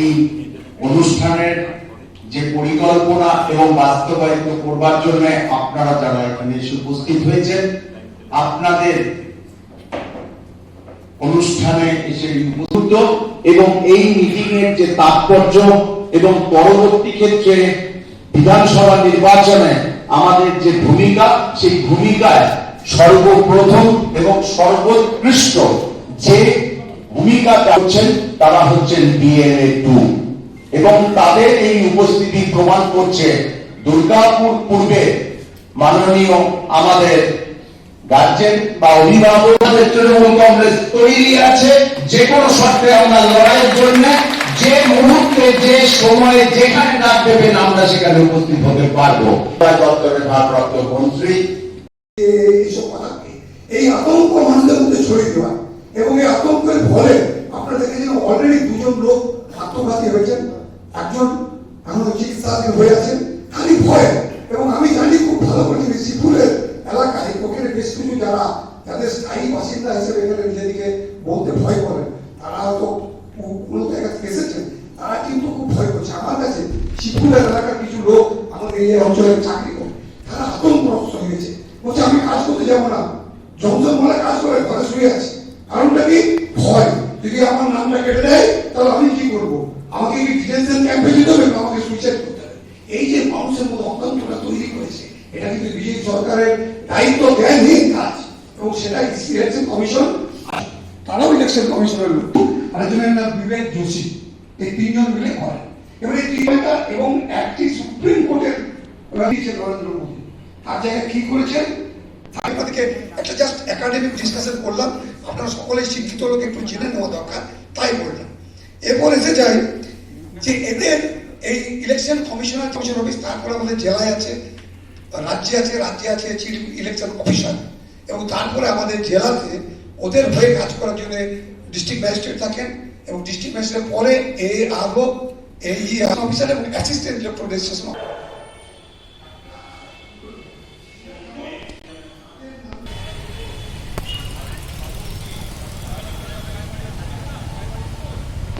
এই অনুষ্ঠানের যে পরিকল্পনা এবং বাস্তবায়িত করবার জন্য আপনারা যারা এখানে এসে উপস্থিত হয়েছেন, আপনাদের অনুষ্ঠানে এসে উপস্থিত এবং এই মিটিং এর যে তাৎপর্য এবং পরবর্তী ক্ষেত্রে বিধানসভা নির্বাচনে আমাদের যে ভূমিকা, সেই ভূমিকায় সর্বপ্রথম এবং সর্বোৎকৃষ্ট যে ভূমিকা করছেন তারা হচ্ছেন ডিএনএ টু এবং তাদের এই উপস্থিতি প্রমাণ করছে দুর্গাপুর পূর্বে মাননীয় আমাদের গার্জেন বা অভিভাবক আমাদের তৃণমূল কংগ্রেস তৈরি আছে। যে কোনো শর্তে আমরা লড়াইয়ের জন্য যে মুহূর্তে যে সময়ে যেখানে ডাক দেবেন আমরা সেখানে উপস্থিত হতে পারব। দপ্তরের ভারপ্রাপ্ত মন্ত্রী। এই আতঙ্ক মানুষদের মধ্যে ছড়িয়ে দেওয়া। এবং এই আতঙ্কের ফলে আপনারা দেখেছেন অলরেডি দুজন লোক আত্মঘাতী হয়েছেন। একজন এখন চিকিৎসাধীন হয়ে আছেন, খালি ভয়। এবং আমি জানি খুব ভালো করে যে শ্রীপুরের এলাকায় ওখানে বেশ কিছু যারা যাদের স্থায়ী বাসিন্দা হিসেবে এখানে নিজেদিকে বলতে ভয় করেন, তারা হয়তো কোনো জায়গা থেকে এসেছেন। তারা কিন্তু খুব ভয় করছে। আমার কাছে শ্রীপুরের এলাকার কিছু লোক আমাদের এই অঞ্চলে চাকরি করে। তারা আতঙ্কগ্রস্ত হয়ে গেছে। বলছে, আমি কাজ করতে যাব না। জমজম বলে কাজ করে, ঘরে শুয়ে আছি। কারণটা কি ভয়। যদি আমার নামটা কেটে দেয়, তাহলে আমি কি করব? আমাকে কি ডিটেনশন ক্যাম্পে যেতে হবে, আমাকে সুইসাইড করতে হবে। এই যে মানুষের মধ্যে অত্যন্তটা তৈরি করেছে, এটা কিন্তু বিজেপি সরকারের দায়িত্ব জ্ঞানহীন কাজ, এবং সেটা ইলেকশন কমিশন তারাও ইলেকশন কমিশনের লোক। আরেকজনের নাম বিবেক যোশী। এই তিনজন মিলে করে এবার এই তিনটা এবং একটি সুপ্রিম কোর্টের নরেন্দ্র মোদী তার জায়গায় কি করেছেন? আপনাদেরকে একটা জাস্ট একাডেমিক ডিসকাশন করলাম। আপনারা সকলেই শিক্ষিত লোক, একটু জেনে নেওয়া দরকার, তাই বললাম। এরপর এসে যাই যে এদের এই ইলেকশন কমিশনার কমিশন অফিস তারপরে আমাদের জেলায় আছে, রাজ্যে আছে রাজ্যে আছে চিফ ইলেকশন অফিসার এবং তারপরে আমাদের জেলাতে ওদের হয়ে কাজ করার জন্য ডিস্ট্রিক্ট ম্যাজিস্ট্রেট থাকেন এবং ডিস্ট্রিক্ট ম্যাজিস্ট্রেট পরে এ আরও এই অফিসার এবং অ্যাসিস্ট্যান্ট ইলেকট্রো রেজিস্ট্রেশন